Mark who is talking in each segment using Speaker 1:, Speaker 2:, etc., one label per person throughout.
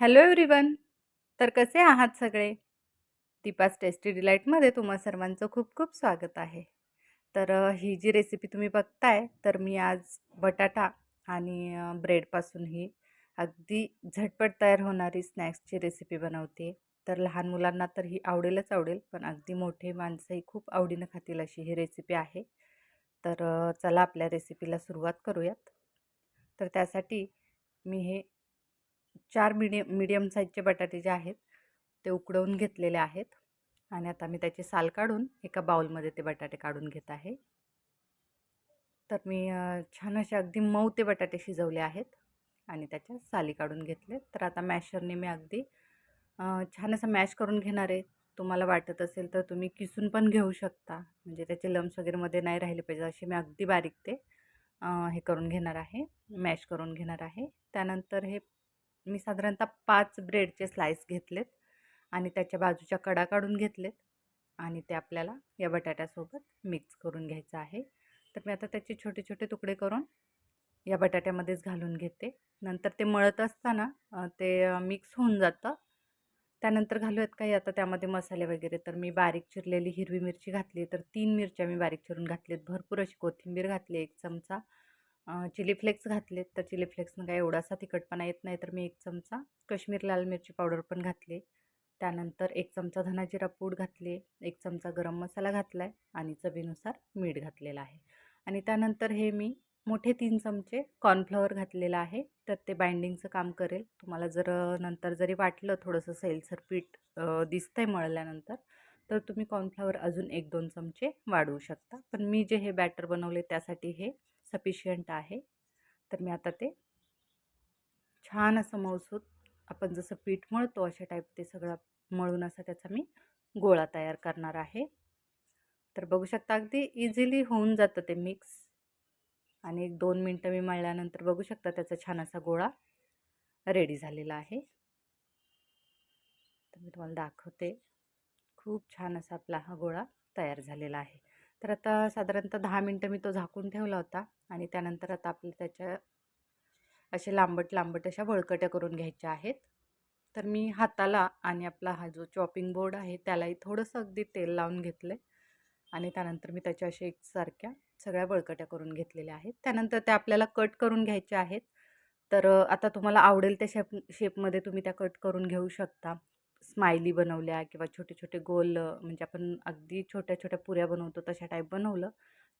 Speaker 1: Hello everyone तर कसे आहात सगळे? दीपास टेस्टी डिलाईटमध्ये तुम्हा सर्वांचं खूप खूप स्वागत आहे. तर ही जी रेसिपी तुम्ही बघताय तर मी आज बटाटा आणि ब्रेडपासून ही अगदी झटपट तयार होणारी स्नॅक्सची रेसिपी बनवते. तर लहान मुलांना तर ही आवडेलच आवडेल पण अगदी मोठे माणसंही खूप आवडीनं खातील अशी ही रेसिपी आहे. तर चला आपल्या रेसिपीला सुरुवात करूयात. तर त्यासाठी मी हे चार मिडियम मिडियम साईजचे बटाटे जे आहेत ते उकडवून घेतलेले आहेत आणि आता मी त्याची साल काढून एका बाउलमध्ये ते बटाटे काढून घेत आहे. तर मी छान असे अगदी मऊ ते बटाटे शिजवले आहेत आणि त्याच्या साली काढून घेतले तर आता मॅशरने मी अगदी छान असं मॅश करून घेणार आहे. तुम्हाला वाटत असेल तर तुम्ही किसून पण घेऊ शकता. म्हणजे त्याचे लम्स वगैरेमध्ये नाही राहिले पाहिजे असे मी अगदी बारीक ते हे करून घेणार आहे. मॅश करून घेणार आहे. त्यानंतर हे मी साधारणतः पाच ब्रेडचे स्लाईस घेतलेत आणि त्याच्या बाजूच्या कडा काढून घेतलेत आणि ते आपल्याला या बटाट्यासोबत मिक्स करून घ्यायचं आहे. तर मी आता त्याचे छोटे छोटे तुकडे करून या बटाट्यामध्येच घालून घेते. नंतर ते मळत असताना ते मिक्स होऊन जातं. त्यानंतर घालूयात काही? आता त्यामध्ये मसाले वगैरे. तर मी बारीक चिरलेली हिरवी मिरची घातली. तर तीन मिरच्या मी बारीक चिरून घातलीत. भरपूर अशी कोथिंबीर घातली एक चमचा. चिली फ्लेक्स घातलेत तर चिली फ्लेक्सनं काय एवढासा तिखटपणा येत नाही तर मी एक चमचा कश्मीर लाल मिरची पावडर पण घातली. त्यानंतर एक चमचा धनाजिरा पूड घातली एक चमचा गरम मसाला घातला आहे आणि चवीनुसार मीठ घातलेलं आहे. आणि त्यानंतर हे मी मोठे तीन चमचे कॉर्नफ्लॉवर घातलेलं आहे तर ते बाइंडिंगचं काम करेल. तुम्हाला जर नंतर जरी वाटलं थोडंसं सैलसर पीठ दिसतंय मळल्यानंतर तर तुम्ही कॉर्नफ्लॉवर अजून एक दोन चमचे वाढवू शकता. पण मी जे हे बॅटर बनवले त्यासाठी हे सफिशियंट आहे. तर मी आता ते छान असं मऊसूत आपण जसं पीठ मळतो अशा टाईप ते सगळं मळून असा त्याचा मी गोळा तयार करणार आहे. तर बघू शकता अगदी इझिली होऊन जातं ते मिक्स आणि एक दोन मिनटं मी मळल्यानंतर बघू शकता त्याचा छान असा गोळा रेडी झालेला आहे. तर मी तुम्हाला दाखवते. खूप छान असा आपला हा गोळा तयार झालेला आहे. तर आता साधारणतः दहा मिनटं मी तो झाकून ठेवला होता आणि त्यानंतर आता आपल्या त्याच्या असे लांबट लांबट अशा बळकट्या करून घ्यायच्या आहेत. तर मी हाताला आणि आपला हा जो चॉपिंग बोर्ड आहे त्यालाही थोडंसं अगदी तेल लावून घेतलं आहे आणि त्यानंतर मी त्याच्या अशा एकसारख्या सगळ्या बळकट्या करून घेतलेल्या आहेत. त्यानंतर त्या आपल्याला कट करून घ्यायच्या आहेत. तर आता तुम्हाला आवडेल त्या शेप शेपमध्ये तुम्ही त्या कट करून घेऊ शकता. स्मायली बनवल्या किंवा छोटे छोटे गोल म्हणजे आपण अगदी छोट्या छोट्या पुऱ्या बनवतो तशा टाईप बनवलं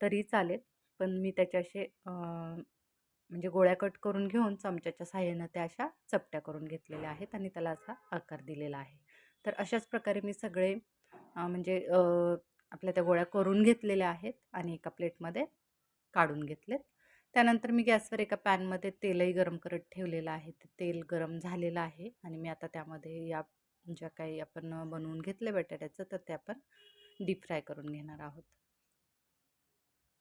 Speaker 1: तरी चालेल. पण मी त्याच्या असे म्हणजे गोळ्या कट करून घेऊन चमच्याच्या साह्यानं त्या अशा चपट्या करून घेतलेल्या आहेत आणि त्याला असा आकार दिलेला आहे. तर अशाच प्रकारे मी सगळे म्हणजे आपल्या त्या गोळ्या करून घेतलेल्या आहेत आणि एका प्लेटमध्ये काढून घेतलेत. त्यानंतर मी गॅसवर एका पॅनमध्ये तेलही गरम करत ठेवलेलं आहे. ते तेल गरम झालेलं आहे आणि मी आता त्यामध्ये या ज्या काही आपण बनवून घेतले बटाट्याचं तर ते आपण डीप फ्राय करून घेणार आहोत.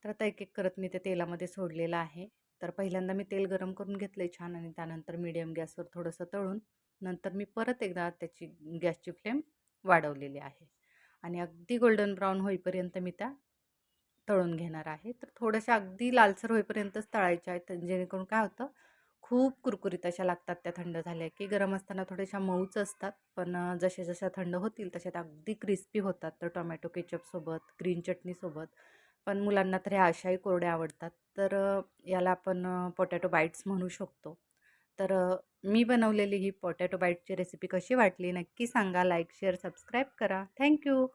Speaker 1: तर आता एक एक करत मी ते तेलामध्ये सोडलेलं आहे. तर पहिल्यांदा मी तेल गरम करून घेतलं छान आणि त्यानंतर मीडियम गॅसवर थोडंसं तळून नंतर मी परत एकदा त्याची गॅसची फ्लेम वाढवलेली आहे. आणि अगदी गोल्डन ब्राऊन होईपर्यंत मी त्या तळून घेणार आहे. तर थोड्याशा अगदी लालसर होईपर्यंतच तळायच्या आहेत. जेणेकरून काय होतं खूप कुरकुरीत अशा लागतात त्या थंड झाल्या की गरम असताना थोड्याशा मऊच असतात. पण जशा जशा थंड होतील तशा त्या अगदी क्रिस्पी होतात. तर टोमॅटो केचपसोबत ग्रीन चटणीसोबत पण मुलांना तर ह्या अशाही कोरड्या आवडतात. तर याला आपण पोटॅटो बाईट्स म्हणू शकतो. तर मी बनवलेली ही पोटॅटो बाईटची रेसिपी कशी वाटली नक्की सांगा. लाईक शेअर सबस्क्राईब करा. Thank you.